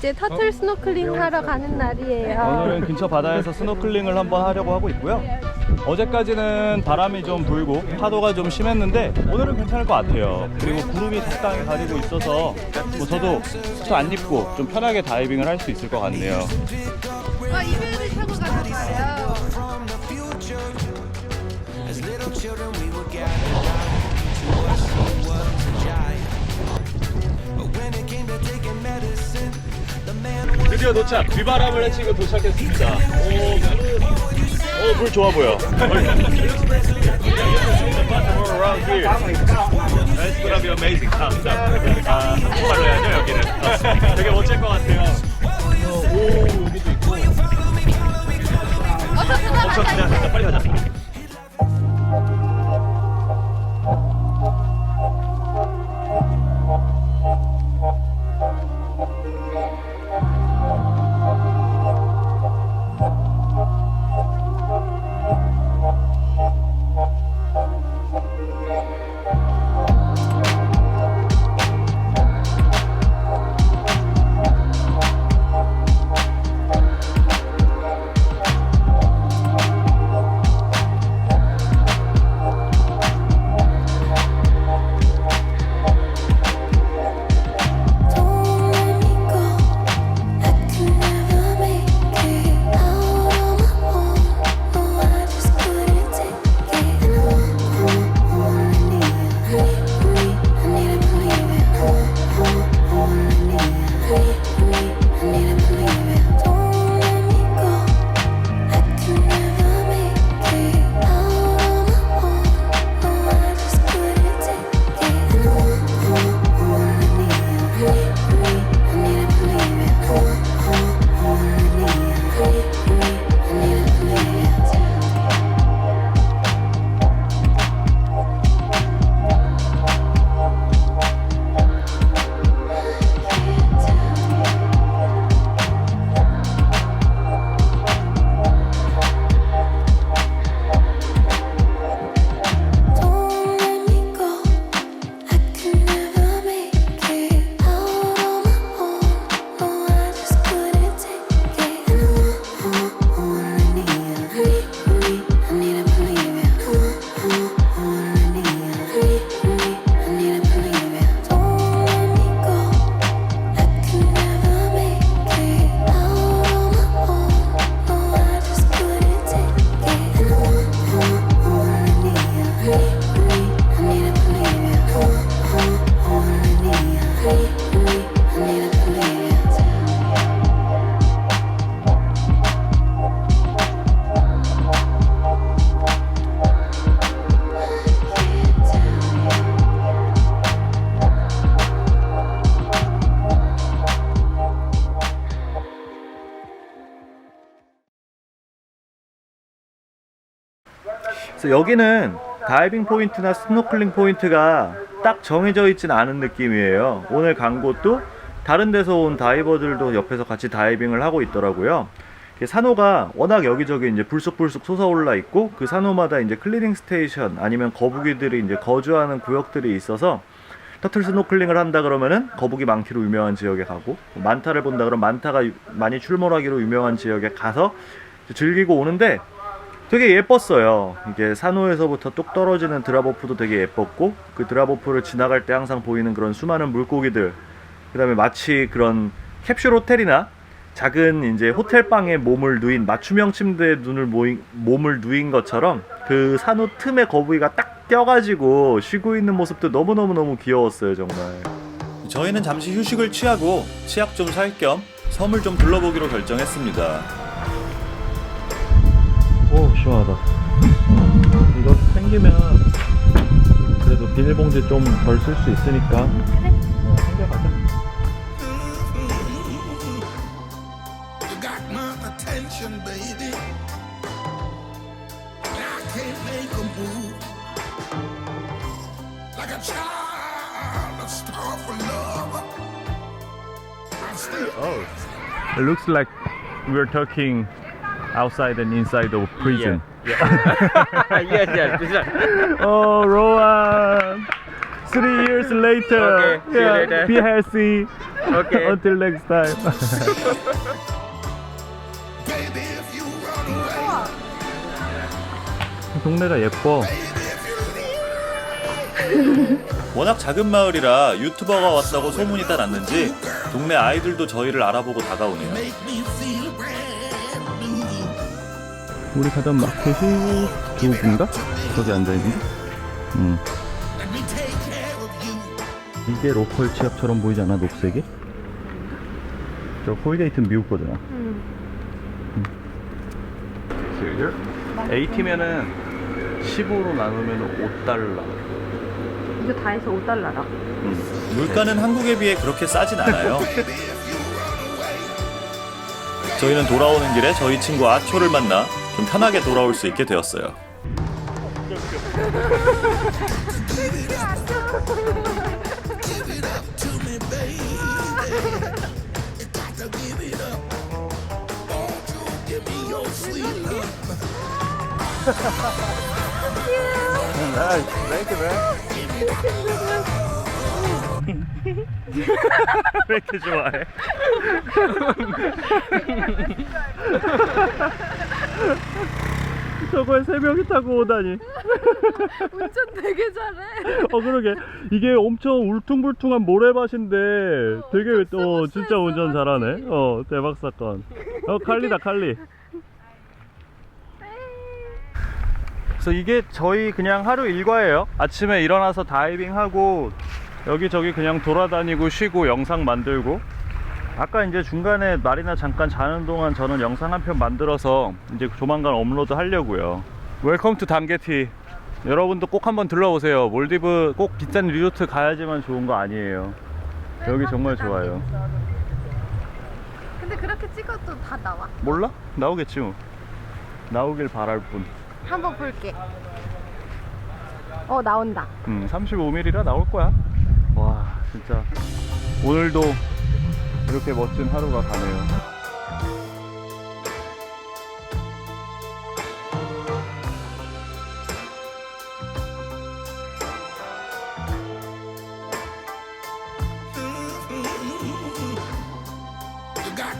이제 터틀 스노클링 하러 가는 날이에요. 오늘은 근처 바다에서 스노클링을 한번 하려고 하고 있고요. 어제까지는 바람이 좀 불고 파도가 좀 심했는데 오늘은 괜찮을 것 같아요. 그리고 구름이 적당히 가리고 있어서 뭐 저도 수트 안 입고 좀 편하게 다이빙을 할 수 있을 것 같네요. 아, 이베를 타고 가는 거예요. 드디어 도착. 비바람을 헤치고 도착했습니다. 오, 어, 물 좋아 보여. It's gonna be amazing time. 아, 그래서 여기는 다이빙 포인트나 스노클링 포인트가 딱 정해져 있진 않은 느낌이에요. 오늘 간 곳도 다른 데서 온 다이버들도 옆에서 같이 다이빙을 하고 있더라고요. 산호가 워낙 여기저기 이제 불쑥불쑥 솟아올라 있고 그 산호마다 이제 클리닝 스테이션 아니면 거북이들이 이제 거주하는 구역들이 있어서 터틀 스노클링을 한다 그러면은 거북이 많기로 유명한 지역에 가고 만타를 본다 그러면 만타가 유- 많이 출몰하기로 유명한 지역에 가서 즐기고 오는데 되게 예뻤어요. 이게 산호에서부터 뚝 떨어지는 드라보프도 되게 예뻤고 그 드라보프를 지나갈 때 항상 보이는 그런 수많은 물고기들 그다음에 마치 그런 캡슐 호텔이나 작은 이제 호텔 방에 몸을 누인 맞춤형 침대에 눈을 모인, 몸을 누인 것처럼 그 산호 틈에 거북이가 딱 껴가지고 쉬고 있는 모습도 너무너무너무 귀여웠어요 정말 저희는 잠시 휴식을 취하고 치약 좀 살 겸 섬을 좀 둘러보기로 결정했습니다 오 시원하다 이거 생기면 그래도 비닐봉지 좀 덜 쓸 수 있으니까 어, 챙겨가자 Oh, it looks like we're talking outside and inside of prison. yes, yes. This is Oh, Rowan! Three years later. Okay, see you later. Be healthy. 오케이. Until next time. Baby, if you run away, 동네가 예뻐. 워낙 작은 마을이라 유튜버가 왔다고 소문이 따 났는지 동네 아이들도 저희를 알아보고 다가오네요. 우리 가던 마켓이 두군가? 거기 앉아있는 음. 이게 로컬 치약처럼 보이지 않아? 녹색이? 저 홀게이트는 미국 거잖아. 응. A팀에는 15로 나누면 5달러. 이거 다 해서 5달러라. 물가는 한국에 비해 그렇게 싸진 않아요. 저희는 돌아오는 길에 저희 친구 아초를 만나 좀 편하게 돌아올 수 있게 되었어요. 왜 이렇게 좋아해? 저걸 세 명이 타고 오다니. 운전 되게 잘해. 어 그러게 이게 엄청 울퉁불퉁한 모래밭인데 되게 어못 진짜 운전 잘하네. 어 대박 사건. 어 칼리다 칼리. 그래서 이게 저희 그냥 하루 일과예요. 아침에 일어나서 다이빙하고 여기저기 그냥 돌아다니고 쉬고 영상 만들고 아까 이제 중간에 말이나 잠깐 자는 동안 저는 영상 한 편 만들어서 이제 조만간 업로드 하려고요. 웰컴 투 담게티. 여러분도 꼭 한번 들러오세요. 몰디브 꼭 비싼 리조트 가야지만 좋은 거 아니에요. 여기 정말 좋아요. 근데 그렇게 찍어도 다 나와? 몰라? 나오겠지 뭐. 나오길 바랄 뿐. 한번 볼게. 어 나온다. 음, 35mm라 나올 거야. 와, 진짜 오늘도 이렇게 멋진 하루가 가네요. You got